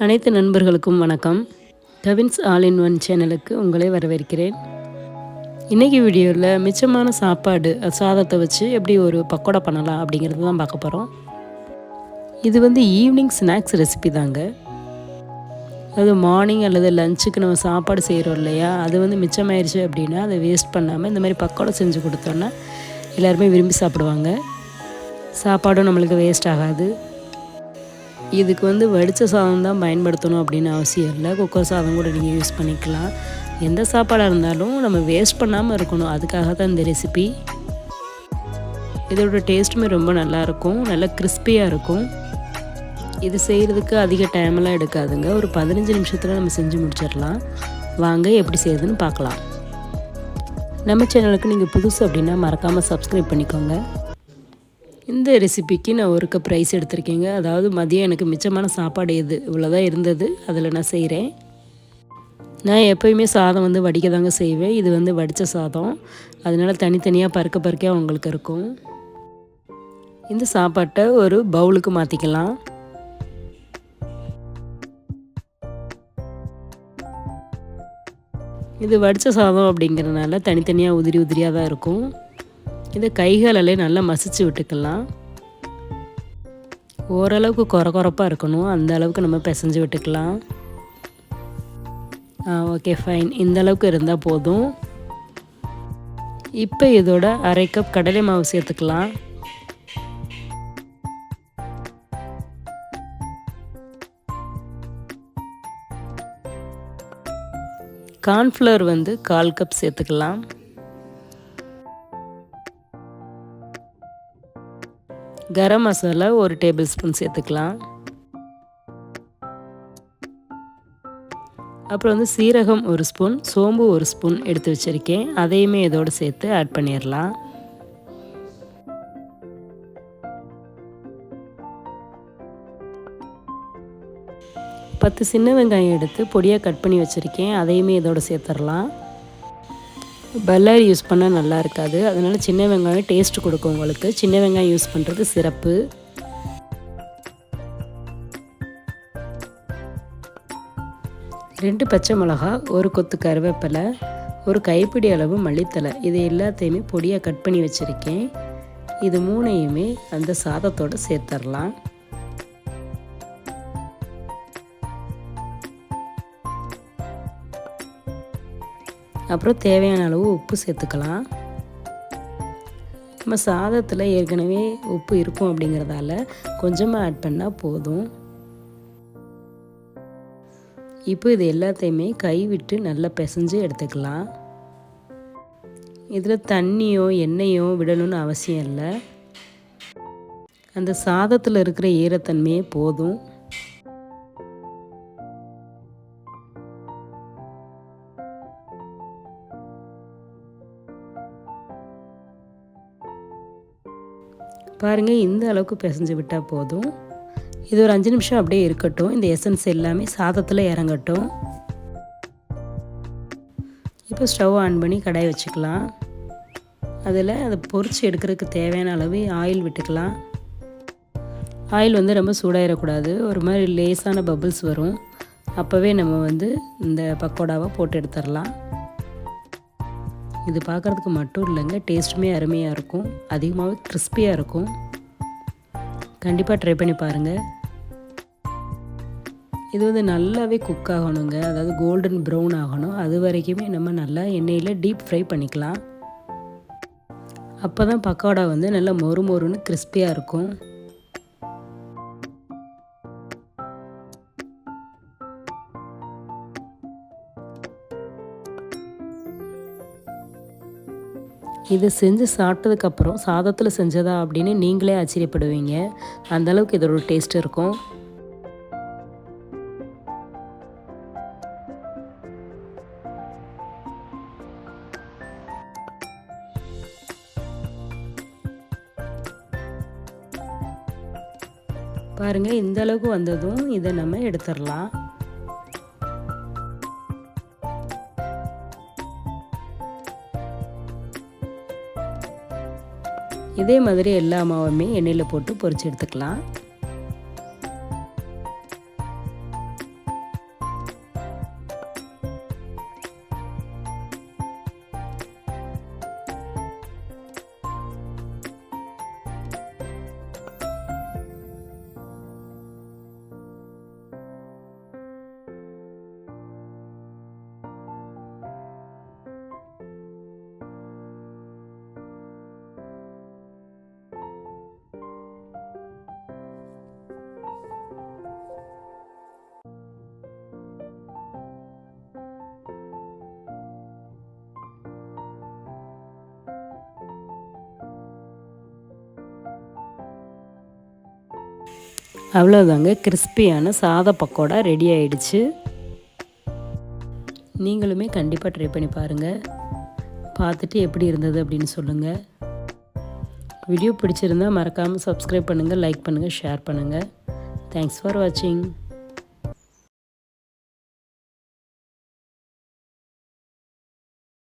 அனைத்து நண்பர்களுக்கும் வணக்கம். கவின்ஸ் ஆல் இன் ஒன் சேனலுக்கு உங்களை வரவேற்கிறேன். இன்றைக்கி வீடியோவில் மிச்சமான சாப்பாடு சாதத்தை வச்சு எப்படி ஒரு பக்கோடா பண்ணலாம் அப்படிங்கிறது தான் பார்க்க போகிறோம் இது வந்து ஈவினிங் ஸ்நாக்ஸ் ரெசிபி தாங்க. அது மார்னிங் அல்லது லஞ்சுக்கு நம்ம சாப்பாடு செய்கிறோம் இல்லையா? அது வந்து மிச்சமாயிருச்சு அப்படின்னா அதை வேஸ்ட் பண்ணாமல் இந்த மாதிரி பக்கோடா செஞ்சு கொடுத்தோன்னா எல்லாருமே விரும்பி சாப்பிடுவாங்க. சாப்பாடும் நம்மளுக்கு வேஸ்ட் ஆகாது. இதுக்கு வந்து வடித்த சாதம் தான் பயன்படுத்தணும் அப்படின்னு அவசியம் இல்லை. குக்கர் சாதம் கூட நீங்கள் யூஸ் பண்ணிக்கலாம். எந்த சாப்பாடாக இருந்தாலும் நம்ம வேஸ்ட் பண்ணாமல் இருக்கணும். அதுக்காக தான் இந்த ரெசிபி இதோட டேஸ்ட்டுமே ரொம்ப நல்லாயிருக்கும் நல்லா கிறிஸ்பியாக இருக்கும். இது செய்கிறதுக்கு அதிக டைமெல்லாம் எடுக்காதுங்க. ஒரு பதினஞ்சு நிமிஷத்தில் நம்ம செஞ்சு முடிச்சிடலாம். வாங்க எப்படி செய்யுதுன்னு பார்க்கலாம். நம்ம சேனலுக்கு நீங்கள் புதுசு அப்படின்னா மறக்காமல் சப்ஸ்கிரைப் பண்ணிக்கோங்க. இந்த ரெசிபிக்கு நான் ஒரு கப் ரைஸ் எடுத்திருக்கேங்க. அதாவது மதியம் எனக்கு மிச்சமான சாப்பாடு எது இவ்வளோதான் இருந்தது. அதில் நான் செய்கிறேன் நான் எப்போயுமே சாதம் வந்து வடிக்க தாங்க செய்வேன். இது வந்து வடித்த சாதம். அதனால் தனித்தனியாக பறக்க பறக்க உங்களுக்கு இருக்கும். இந்த சாப்பாட்டை ஒரு பவுலுக்கு மாற்றிக்கலாம் இது வடித்த சாதம் அப்படிங்கிறதுனால தனித்தனியாக உதிரி உதிரியாக தான் இருக்கும். இதை கைகாலே நல்லா மசிச்சு விட்டுக்கலாம். ஓரளவுக்கு குறை குறைப்பாக இருக்கணும். அந்த அளவுக்கு நம்ம பிசைஞ்சு விட்டுக்கலாம். ஆ ஓகே ஃபைன் இந்த அளவுக்கு இருந்தால் போதும். இப்போ இதோட அரை கப் கடலை மாவு சேர்த்துக்கலாம். கார்ன்ஃப்ளவர் வந்து கால் கப் சேர்த்துக்கலாம். கரம் மசாலா ஒரு டேபிள் ஸ்பூன் சேர்த்துக்கலாம். அப்புறம் வந்து சீரகம் ஒரு ஸ்பூன் சோம்பு ஒரு ஸ்பூன் எடுத்து வச்சுருக்கேன். அதையுமே இதோடு சேர்த்து ஆட் பண்ணிடலாம். பத்து சின்ன வெங்காயம் எடுத்து பொடியாக கட் பண்ணி வச்சுருக்கேன். அதையுமே இதோடு சேர்த்துடலாம். பல்லாரி யூஸ் பண்ணால் நல்லா இருக்காது. அதனால் சின்ன வெங்காயம் டேஸ்ட் கொடுக்கும் உங்களுக்கு. சின்ன வெங்காயம் யூஸ் பண்ணுறது சிறப்பு. ரெண்டு பச்சை மிளகா ஒரு கொத்து கருவேப்பிலை ஒரு கைப்பிடி அளவு மல்லித்தலை. இது எல்லாத்தையுமே பொடியாக கட் பண்ணி வச்சுருக்கேன். இது மூணையுமே அந்த சாதத்தோடு சேர்த்துடலாம் அப்புறம் தேவையான அளவு உப்பு சேர்த்துக்கலாம். நம்ம சாதத்தில் ஏற்கனவே உப்பு இருக்கும் அப்படிங்கிறதால கொஞ்சமாக ஆட் பண்ணால் போதும். இப்போ இது எல்லாத்தையுமே கை விட்டு நல்லா பிசைஞ்சு எடுத்துக்கலாம். இதில் தண்ணியோ எண்ணெயோ விடணும்னு அவசியம் இல்லை. அந்த சாதத்தில் இருக்கிற ஈரத்தன்மையே போதும். பாருங்கள் இந்த அளவுக்கு பிசைஞ்சு விட்டால் போதும். இது ஒரு அஞ்சு நிமிஷம் அப்படியே இருக்கட்டும். இந்த எசன்ஸ் எல்லாமே சாதத்தில் இறங்கட்டும். இப்போ ஸ்டவ் ஆன் பண்ணி கடாய் வச்சுக்கலாம். அதில் அதை பொரித்து எடுக்கிறதுக்கு தேவையான அளவு ஆயில் விட்டுக்கலாம். ஆயில் வந்து ரொம்ப சூடாயிடக்கூடாது ஒரு மாதிரி லேசான பபுள்ஸ் வரும். அப்போவே நம்ம வந்து இந்த பக்கோடாவை போட்டு எடுத்துடலாம். இது பார்க்குறதுக்கு மட்டும் இல்லைங்க டேஸ்ட்டுமே அருமையாக இருக்கும் அதிகமாகவே கிறிஸ்பியாக இருக்கும். கண்டிப்பாக ட்ரை பண்ணி பாருங்கள் இது வந்து நல்லாவே குக் ஆகணுங்க அதாவது கோல்டன் ப்ரௌன் ஆகணும். அது வரைக்குமே நம்ம நல்லா எண்ணெயில் டீப் ஃப்ரை பண்ணிக்கலாம். அப்போ தான் பக்கோடா வந்து நல்லா மொறு மொறுன்னு கிறிஸ்பியாக இருக்கும். இதை செஞ்சு சாப்பிட்டதுக்கப்புறம் சாதத்தில் செஞ்சதா அப்படின்னு நீங்களே ஆச்சரியப்படுவீங்க. அந்தளவுக்கு இதோட டேஸ்ட் இருக்கும். பாருங்கள் இந்த அளவுக்கு வந்ததும் இதை நம்ம எடுத்துடலாம். இதே மாதிரி எல்லா மாவுமே எண்ணெயில் போட்டு பொறிச்சு எடுத்துக்கலாம். அவ்வளோதாங்க கிறிஸ்பியான சாத பக்கோடா ரெடி ஆயிடுச்சு. நீங்களுமே கண்டிப்பாக ட்ரை பண்ணி பாருங்கள் பார்த்துட்டு எப்படி இருந்தது அப்படின்னு சொல்லுங்கள் வீடியோ பிடிச்சிருந்தா மறக்காமல் சப்ஸ்கிரைப் பண்ணுங்கள் லைக் பண்ணுங்கள் ஷேர் பண்ணுங்கள் தேங்க்ஸ் ஃபார் வாட்சிங்